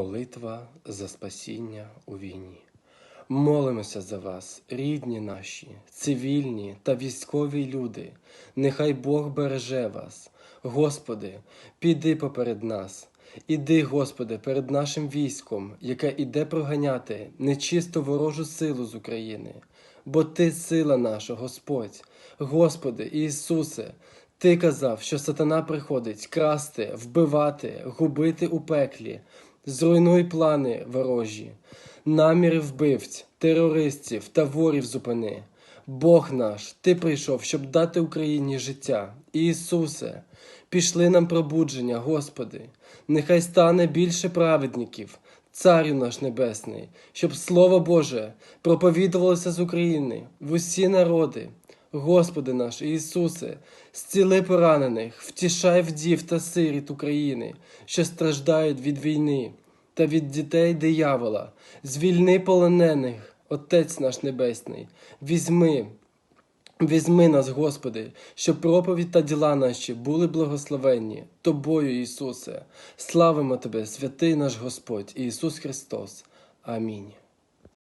Молитва за спасіння у війні. Молимося за вас, рідні наші, цивільні та військові люди. Нехай Бог береже вас. Господи, піди поперед нас. Іди, Господи, перед нашим військом, яке іде проганяти нечисто ворожу силу з України. Бо Ти сила наша, Господь, Господи Ісусе, Ти казав, що сатана приходить красти, вбивати, губити у пеклі. Зруйнуй плани ворожі, наміри вбивць, терористів та ворів зупини. Бог наш, Ти прийшов, щоб дати Україні життя. Ісусе, пішли нам пробудження, Господи, нехай стане більше праведників, Царю наш Небесний, щоб Слово Боже проповідувалося з України в усі народи. Господи наш Ісусе, зціли поранених, втішай вдів та сиріт України, що страждають від війни та від дітей диявола, звільни полонених, Отець наш Небесний, візьми, візьми нас, Господи, щоб проповідь та діла наші були благословенні Тобою, Ісусе. Славимо Тебе, святий наш Господь Ісус Христос. Амінь.